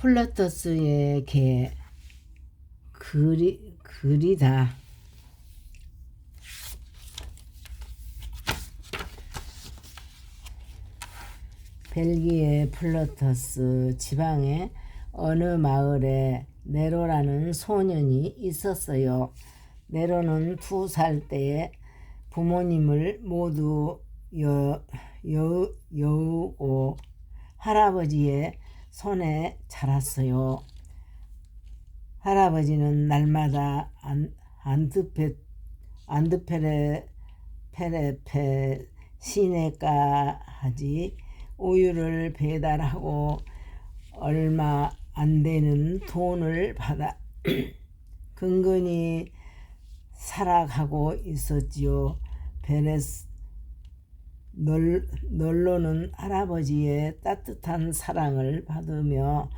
플러터스의 개 그리 그리다 벨기에 플러터스 지방의 어느 마을에 네로라는 소년이 있었어요. 네로는 두 살 때에 부모님을 모두 여, 여, 여우고 할아버지의 손에 자랐어요. 할아버지는 날마다 안, 안드페, 안드페레 페레페 시내까지 우유를 배달하고 얼마 안 되는 돈을 받아 근근히 살아가고 있었지요. 베레스 널, 널로는 할아버지의 따뜻한 사랑을 받으며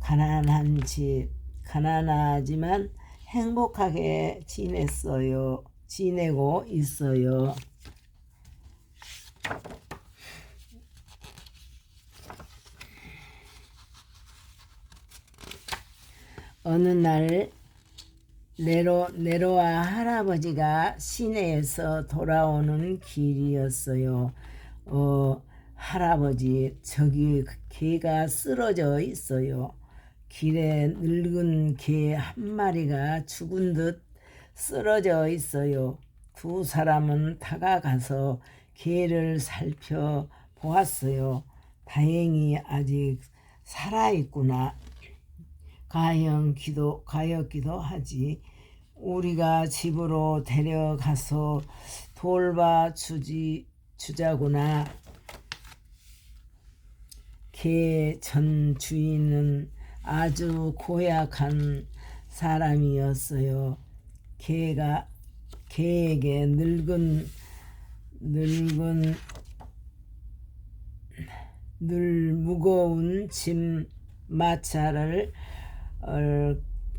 가난한 집, 가난하지만 행복하게 지냈어요. 지내고 있어요. 어느 날 네로 네로와 할아버지가 시내에서 돌아오는 길이었어요. 어 할아버지 저기 개가 쓰러져 있어요. 길에 늙은 개 한 마리가 죽은 듯 쓰러져 있어요. 두 사람은 다가가서 개를 살펴 보았어요. 다행히 아직 살아있구나. 가엾기도 가엾기도 하지. 우리가 집으로 데려가서 돌봐 주지 주자구나. 개 전 주인은 아주 고약한 사람이었어요. 개가 개에게 늙은 늙은 늘 무거운 짐 마차를 어,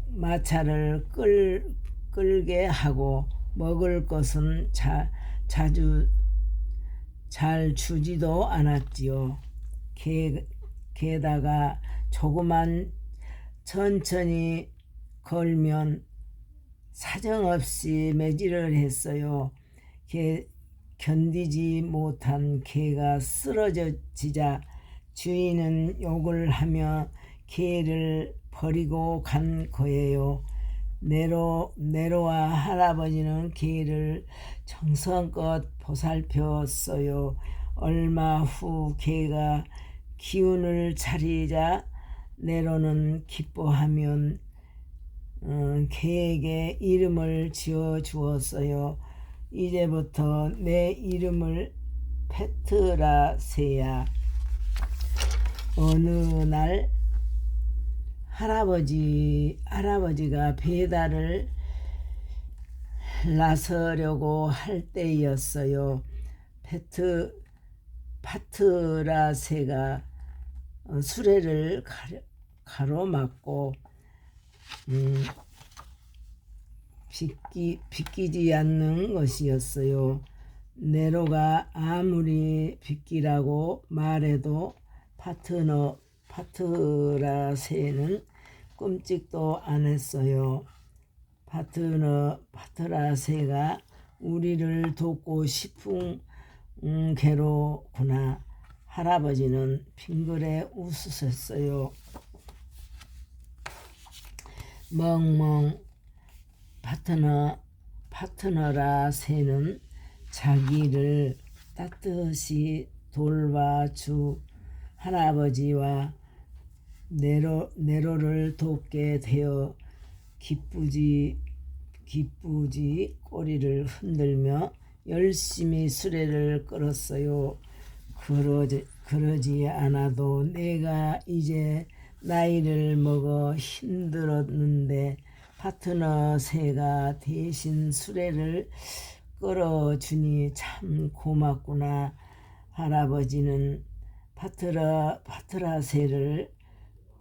마차를 끌, 끌게 하고 먹을 것은 자, 자주 잘 주지도 않았지요. 게, 게다가 조그만 천천히 걸면 사정없이 매질을 했어요. 개, 견디지 못한 개가 쓰러지자 주인은 욕을 하며 개를 버리고 간 거예요. 네로, 네로와 할아버지는 개를 정성껏 보살폈어요. 얼마 후 개가 기운을 차리자 네로는 기뻐하면 어, 개에게 이름을 지어 주었어요. 이제부터 내 이름을 페트라세야. 어느 날 할아버지 할아버지가 배달을 나서려고 할 때였어요. 페트 파트라세가 어, 수레를 가로 막고 음, 비끼, 비끼지 않는 것이었어요. 네로가 아무리 비끼라고 말해도 파트너 파트라세는 끔찍도 안 했어요. 파트너 파트라세가 우리를 돕고 싶은 음, 게로구나. 할아버지는 빙그레 웃으셨어요. 멍멍 파트너 파트너라 새는 자기를 따뜻이 돌봐주 할아버지와 네로 네로를 돕게 되어 기쁘지 기쁘지 꼬리를 흔들며 열심히 수레를 끌었어요. 그러지 그러지 않아도 내가 이제 나이를 먹어 힘들었는데 파트너 새가 대신 수레를 끌어주니 참 고맙구나. 할아버지는 파트라 파트라 새를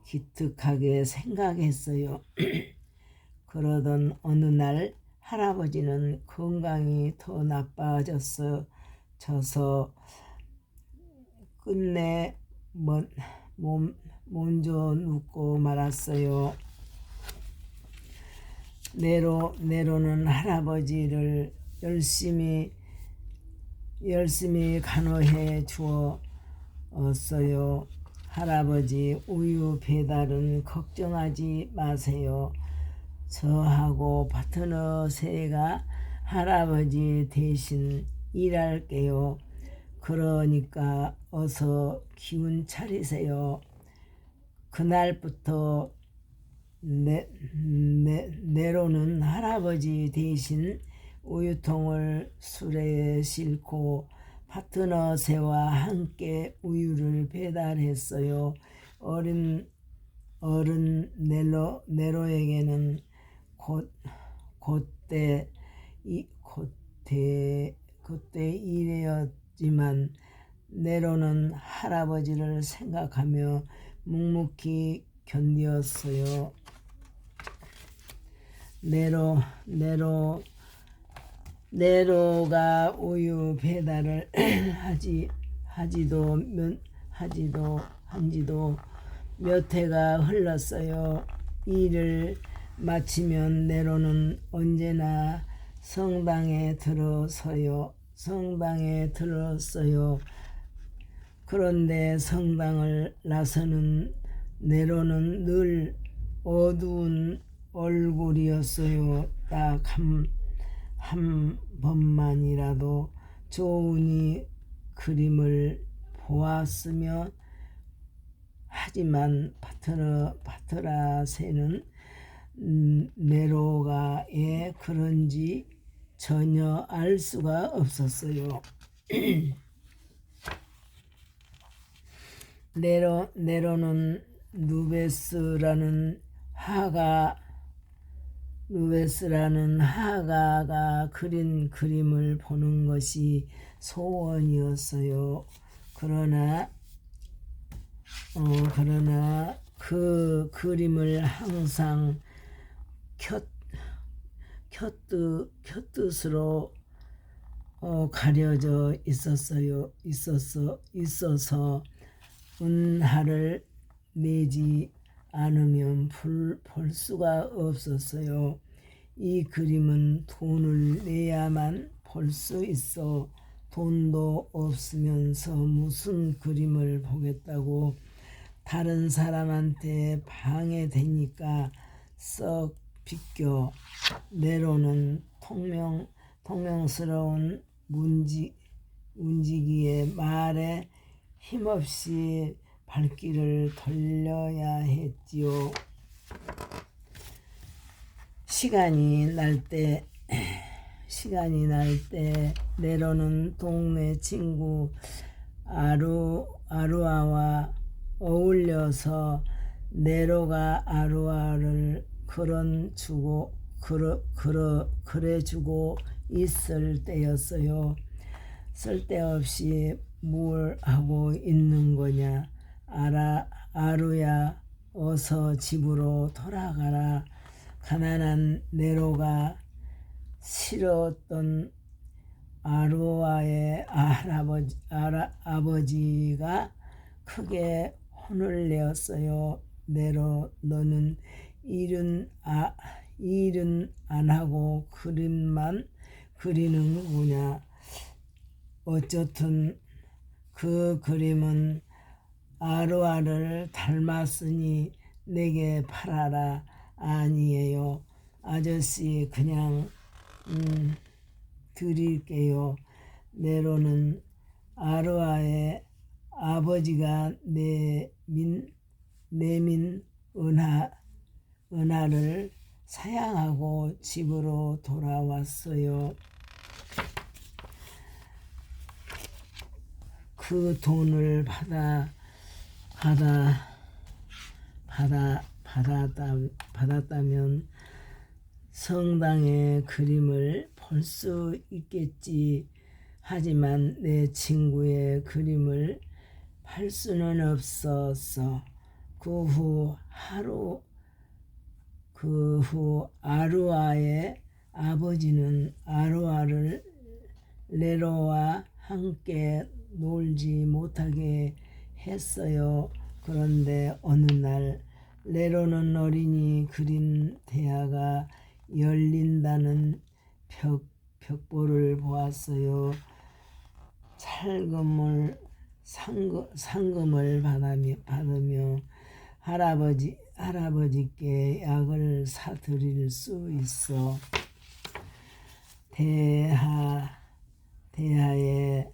기특하게 생각했어요. 그러던 어느 날 할아버지는 건강이 더 나빠졌어 져서 끝내 몸, 먼저 눕고 말았어요. 네로 네로는 할아버지를 열심히 열심히 간호해 주었어요. 할아버지 우유 배달은 걱정하지 마세요. 저하고 파트너 새가 할아버지 대신 일할게요. 그러니까 어서 기운 차리세요. 그날부터 네, 네, 네로는 할아버지 대신 우유통을 수레에 싣고 파트너 새와 함께 우유를 배달했어요. 어린 어른 네로 네로에게는 곧 그때 이 그때 그때 일이었지만 네로는 할아버지를 생각하며 묵묵히 견디었어요. 네로 네로 네로가 우유 배달을 하지 하지도 몇 하지도 한지도 몇 해가 흘렀어요. 일을 마치면 네로는 언제나 성당에 들어서요. 성당에 들었어요. 그런데 성당을 나서는 네로는 늘 어두운 얼굴이었어요. 딱 한 한 번만이라도 좋으니 그림을 보았으며 하지만 파트너 파트라세는 음, 네로가에 그런지 전혀 알 수가 없었어요. 네로 네로는 누베스라는 하가 누베스라는 하가가 그린 그림을 보는 것이 소원이었어요. 그러나 어, 그러나 그 그림을 항상 켰 켰뜻 켰뜻으로 어, 가려져 있었어요. 있었어 있어서 은하를 내지 않으면 볼, 볼 수가 없었어요. 이 그림은 돈을 내야만 볼 수 있어 돈도 없으면서 무슨 그림을 보겠다고 다른 사람한테 방해되니까 썩 비껴 내로는 통명 통명스러운 문지 문지기의 말에 힘없이 발길을 돌려야 했지요. 시간이 날 때 시간이 날 때 내로는 동네 친구 아루 아루아와 어울려서 네로가 아루아를 그런 주고 그러 그러 그래 주고 있을 때였어요. 쓸데없이 뭘 하고 있는 거냐? 아라 아루야 어서 집으로 돌아가라. 가난한 네로가 싫었던 아루아의 할아버지, 아라, 아버지가 크게 혼을 내었어요. 네로 너는 일은 아 일은 안 하고 그림만 그리는구냐. 어쨌든 그 그림은 아루아를 닮았으니 내게 팔아라. 아니에요. 아저씨 그냥 음, 드릴게요. 네로는 아루아의 아버지가 내민 내민 은하 은하를 사양하고 집으로 돌아왔어요. 그 돈을 받아 받아 받아 받았다 받았다면 성당의 그림을 볼 수 있겠지. 하지만 내 친구의 그림을 팔 수는 없었어. 그 후 하루 그 후 아루아의 아버지는 아루아를 레로와 함께 놀지 못하게 했어요. 그런데 어느 날 내로는 어린이 그린 대야가 열린다는 벽, 벽보를 보았어요. 살금을 상금, 상금을 받으며, 받으며 할아버지 할아버지께 약을 사드릴 수 있어 대하 대하에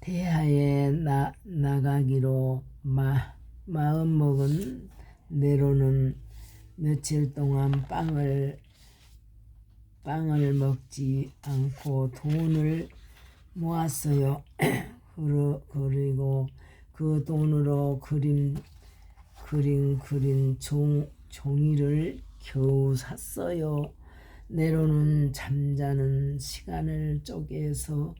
대하에 나, 나가기로 마, 마음먹은 내로는 며칠 동안 빵을 빵을 먹지 않고 돈을 모았어요. 그리고 그 돈으로 그림 그림 그린 종 종이를 겨우 샀어요. 내로는 잠자는 시간을 쪼개서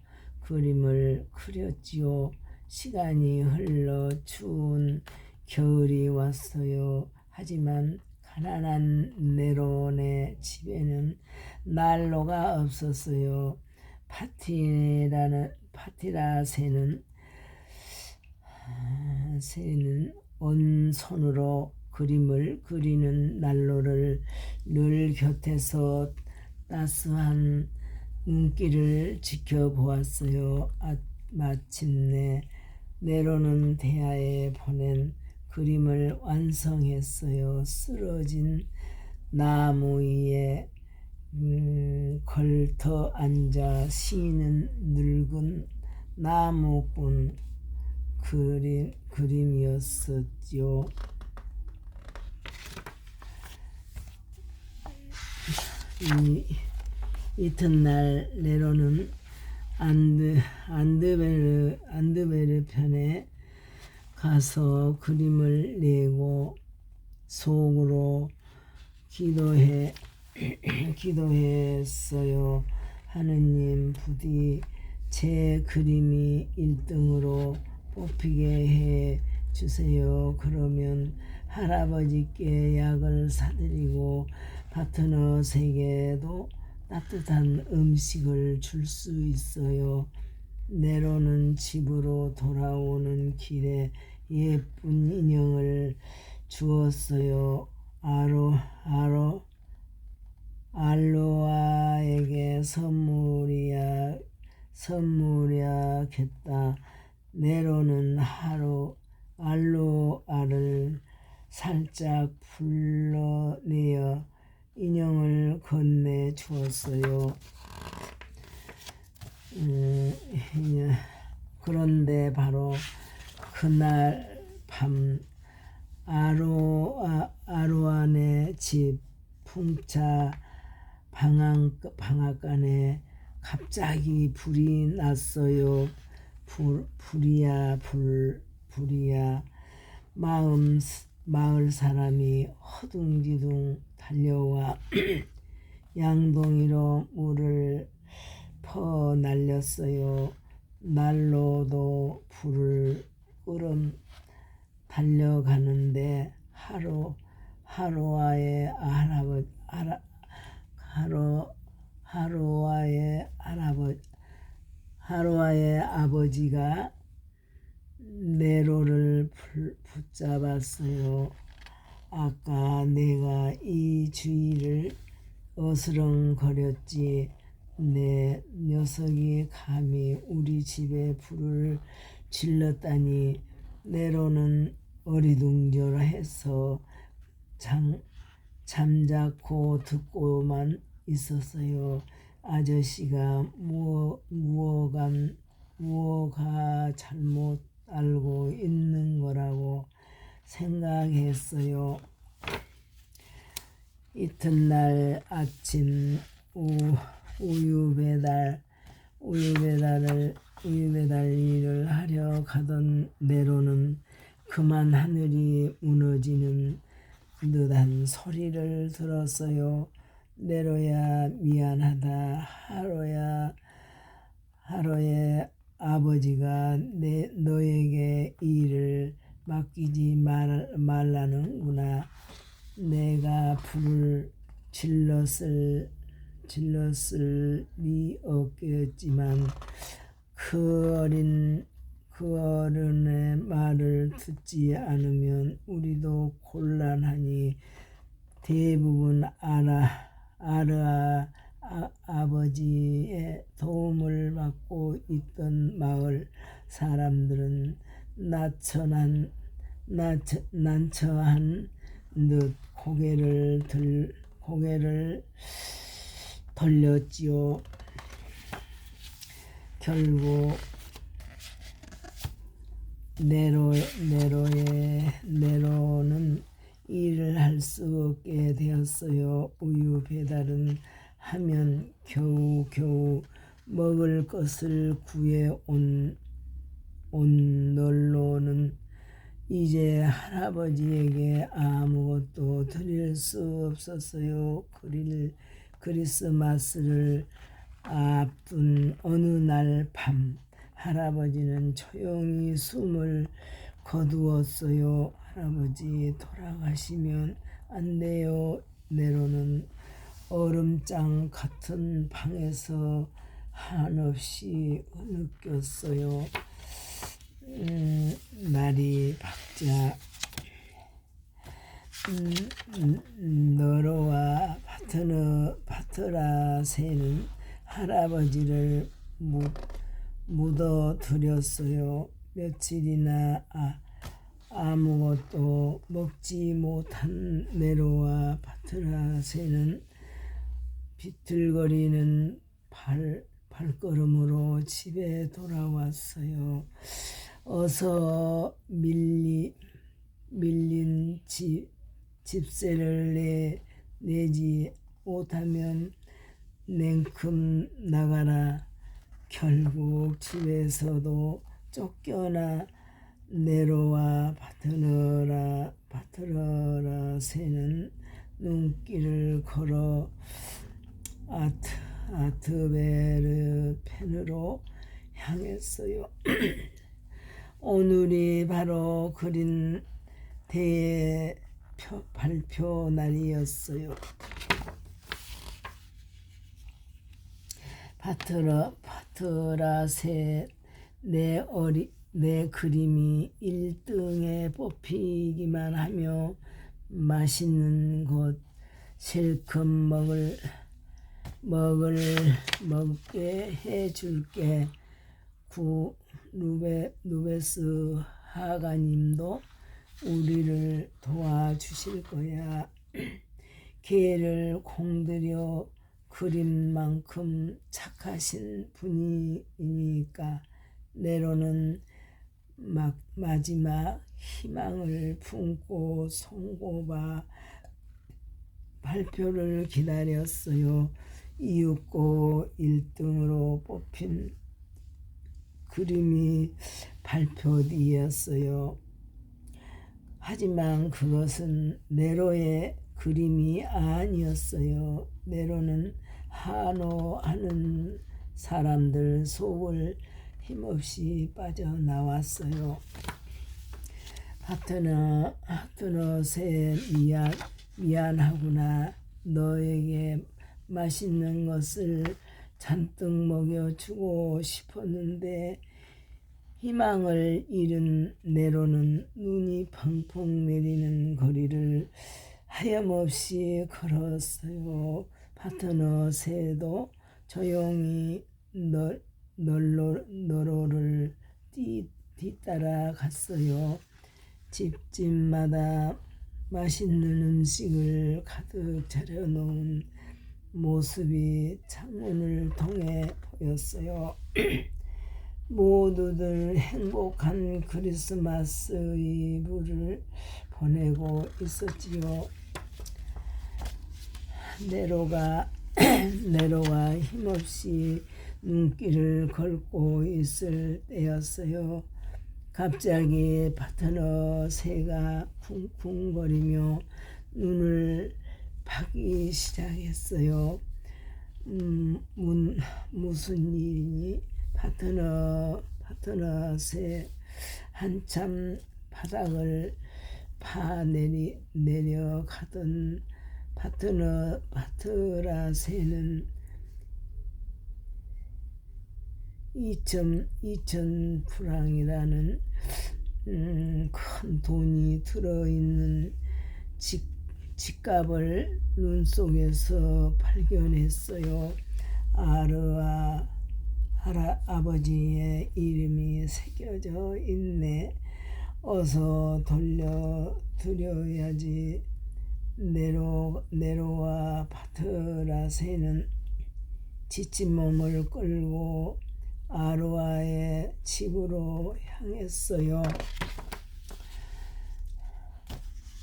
그림을 그렸지요. 시간이 흘러 추운 겨울이 왔어요. 하지만 가난한 네론의 집에는 난로가 없었어요. 파티라는 파티라 새는 아, 새는 온 손으로 그림을 그리는 난로를 늘 곁에서 따스한 눈길을 지켜보았어요. 아, 마침내 네로는 대하에 보낸 그림을 완성했어요. 쓰러진 나무 위에 음, 걸터 앉아 쉬는 늙은 나무꾼 그림, 그림이었었죠. 이, 이튿날 네로는 안드, 안드베르, 안드베르 편에 가서 그림을 내고 속으로 기도해 기도했어요. 하느님 부디 제 그림이 1등으로 뽑히게 해 주세요. 그러면 할아버지께 약을 사드리고 파트너에게도 따뜻한 음식을 줄 수 있어요. 내로는 집으로 돌아오는 길에 예쁜 인형을 주었어요. 아로 아로 알로아에게 선물이야 선물이야겠다. 네로는 하루 알로아를 살짝 불러내어 인형을 건네 주었어요. 음, 그런데 바로 그날 밤 아로 아 아로안의 집 풍차 방앗 방앗간에 갑자기 불이 났어요. 불 불이야 불 불이야 마음 마을 사람이 허둥지둥 달려와 양동이로 물을 퍼 날렸어요. 난로도 불을 끄름 달려가는데 하루 하루와의 할아버지 할아, 하루 하루와의 할아버지 하루와의 아버지가 네로를 풀- 붙잡았어요. 아까 내가 이 주위를 어스렁거렸지. 내 녀석이 감히 우리 집에 불을 질렀다니 네로는 어리둥절해서 장, 잠자코 듣고만 있었어요. 아저씨가 무어, 무어가, 무어가 잘못 알고 있는 거라고 생각했어요. 이튿날 아침 우, 우유 배달 우유 배달을 우유 배달 일을 하려 가던 네로는 그만 하늘이 무너지는 듯한 소리를 들었어요. 네로야 미안하다. 하루야 하루의 아버지가 내 너에게 이 일을 맡기지 말, 말라는구나. 내가 불을 질렀을 질렀을 리 없겠지만 그 어린 그그 어른의 말을 듣지 않으면 우리도 곤란하니 대부분 아라 아르아 아, 아버지의 도움을 받고 있던 마을 사람들은 나처, 난처한 듯 고개를 들 고개를 돌렸지요. 결국 네로 네로의 네로는 일을 할 수 없게 되었어요. 우유 배달은 하면 겨우 겨우 먹을 것을 구해 온, 온 널로는 이제 할아버지에게 아무것도 드릴 수 없었어요. 그릴 크리스마스를 앞둔 어느 날 밤 할아버지는 조용히 숨을 거두었어요. 할아버지 돌아가시면 안 돼요. 네로는 얼음장 같은 방에서 한없이 느꼈어요. 음, 날이 밝자 음, 음, 너로와 파트너 파트라세는 할아버지를 묻, 묻어드렸어요. 며칠이나 아, 아무것도 먹지 못한 네로와 파트라세는 비틀거리는 발, 발걸음으로 집에 돌아왔어요. 어서 밀리, 밀린 집, 집세를 내, 내지 못하면 냉큼 나가라. 결국 집에서도 쫓겨나 네로와 파트너라 파트너라 새는 눈길을 걸어 아트 아트베르 펜으로 향했어요. 오늘이 바로 그린 대회 발표 날이었어요. 파트라 파트라세 내 어리 내 그림이 1등에 뽑히기만 하며 맛있는 것 실컷 먹을 먹을 먹게 해줄게 구 누베 누베스 하가님도 우리를 도와주실 거야. 개를 공들여 그린 만큼 착하신 분이니까 내로는 막 마지막 희망을 품고 송고바 발표를 기다렸어요. 이윽고 1등으로 뽑힌 그림이 발표되었어요. 하지만 그것은 네로의 그림이 아니었어요. 네로는 한호하는 사람들 속을 힘없이 빠져나왔어요. 파트너, 파트너 새 미안, 미안하구나. 너에게 맛있는 것을 잔뜩 먹여주고 싶었는데 희망을 잃은 네로는 눈이 펑펑 내리는 거리를 하염없이 걸었어요. 파트너 새도 조용히 널, 널로, 너로를 뒤, 뒤따라 갔어요. 집집마다 맛있는 음식을 가득 차려놓은 모습이 창문을 통해 보였어요. 모두들 행복한 크리스마스 이브를 보내고 있었지요. 네로가 네로가 힘없이 눈길을 걸고 있을 때였어요. 갑자기 파트너 새가 쿵쿵거리며 눈을 파기 시작했어요. 음, 문, 무슨 일이니? 파트너, 파트너 새 한참 바닥을 파내리 내려가던 파트너 파트라 새는 2천 2천 프랑이라는 음, 큰 돈이 들어있는 집, 집값을 눈 속에서 발견했어요. 아르와 할아, 아버지의 이름이 새겨져 있네. 어서 돌려 드려야지. 네로 네로와 바트라세는 지친 몸을 끌고 아르와의 집으로 향했어요.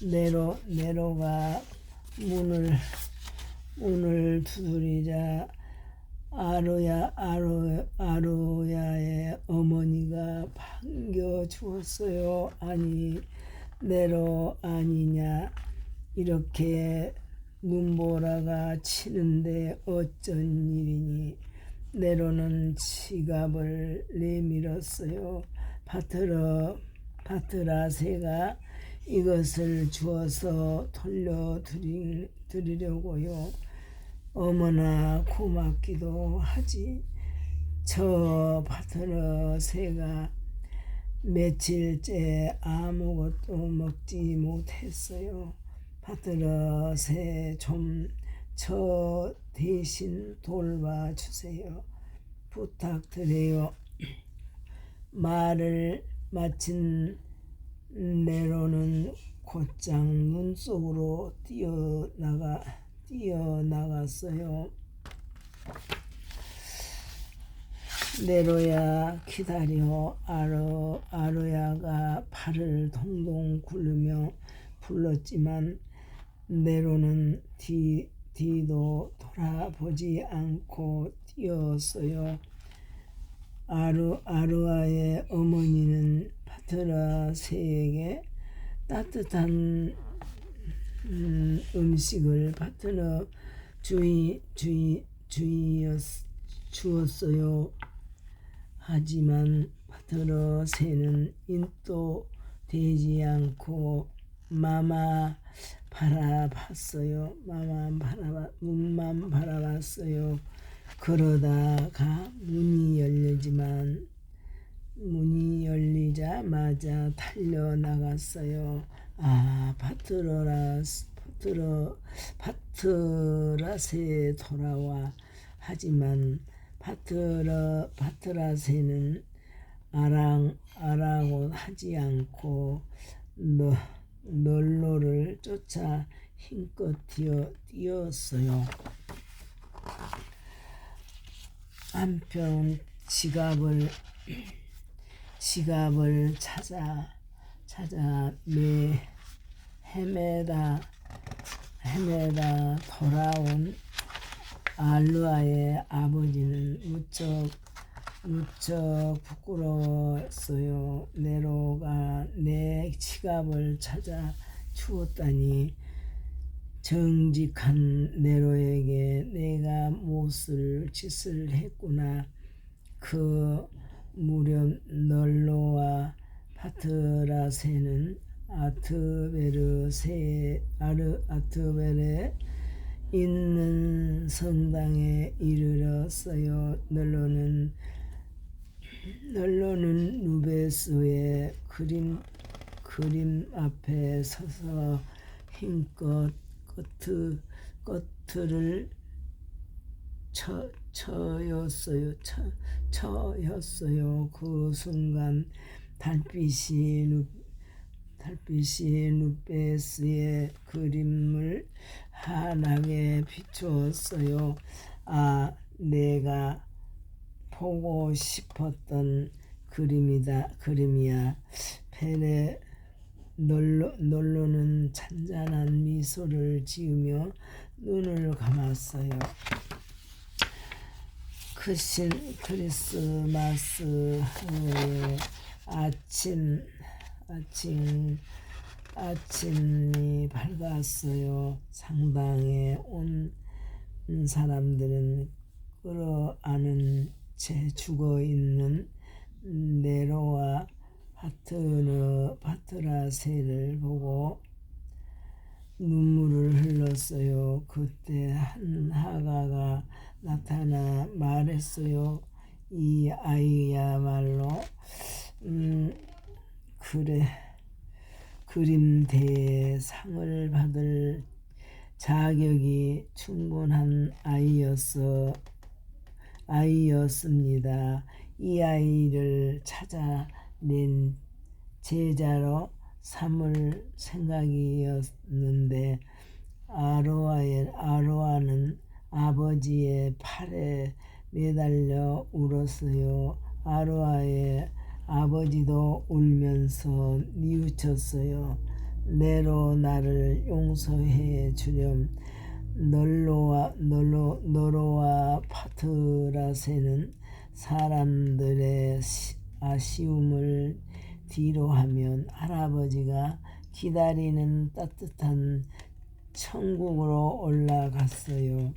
네로 네로가 문을 문을 두드리자 아로야 아로 아로야의 어머니가 반겨 주었어요. 아니 네로 아니냐 이렇게 눈보라가 치는데 어쩐 일이니 네로는 지갑을 내밀었어요. 바트러 바트라세가 이것을 주어서 돌려드리려고요. 어머나 고맙기도 하지. 저 바트러새가 며칠째 아무것도 먹지 못했어요. 바트러새 좀 저 대신 돌봐주세요. 부탁드려요. 말을 마친 네로는 곧장 눈 속으로 뛰어나가 뛰어나갔어요. 네로야 기다려 아로 아로야가 팔을 동동 굴르며 불렀지만 네로는 뒤 뒤도 돌아보지 않고 뛰었어요. 아루 아루아의 어머니는 파트너세에게 따뜻한 음, 음식을 파트너 주의 주의 주의였 주었어요. 하지만 파트너 새는 인도 되지 않고 마마 바라봤어요. 마마 바라봐 문만 바라봤어요. 그러다가 문이 열리지만 문이 열리자마자 달려 나갔어요. 아 파트로라 파트로 파트라세 돌아와 하지만 파트라 파트라세는 아랑 아랑고 하지 않고 너 널로를 쫓아 힘껏 뛰어 뛰었어요. 한편 지갑을 지갑을 찾아 찾아 매 헤매다 헤매다 돌아온 알루아의 아버지는 무척 무척 부끄러웠어요. 네로가 내 지갑을 찾아 주었다니 정직한 네로에게 내가 무엇을 짓을 했구나. 그 무렵 널로와 파트라세는 아트베르세 아르 아트베르 있는 성당에 이르렀어요. 널로는 널로는 누베스의 그림 그림 앞에 서서 힘껏 커트 커트를 쳐 쳐였어요. 쳐 쳐였어요. 그 순간 달빛이 누 달빛이 누베스의 그림을 환하게 비추었어요. 아, 내가 보고 싶었던 그림이다. 그림이야. 페레 놀로, 놀로는 잔잔한 미소를 지으며 눈을 감았어요. 크신 크리스마스 아침 아침 아침이 밝았어요. 상당에 온 사람들은 끌어안은 채 죽어 있는 네로와 파트너 파트라세를 보고 눈물을 흘렸어요. 그때 한 하가가 나타나 말했어요. 이 아이야말로 음 그래 그림대에 상을 받을 자격이 충분한 아이였어 아이였습니다. 이 아이를 찾아 낸 제자로 삼을 생각이었는데 아로아의 아로아는 아버지의 팔에 매달려 울었어요. 아로아의 아버지도 울면서 뉘우쳤어요. 내로 나를 용서해 주렴. 널로와 널로 너로와 파트라세는 사람들의 시- 아쉬움을 뒤로 하면 할아버지가 기다리는 따뜻한 천국으로 올라갔어요.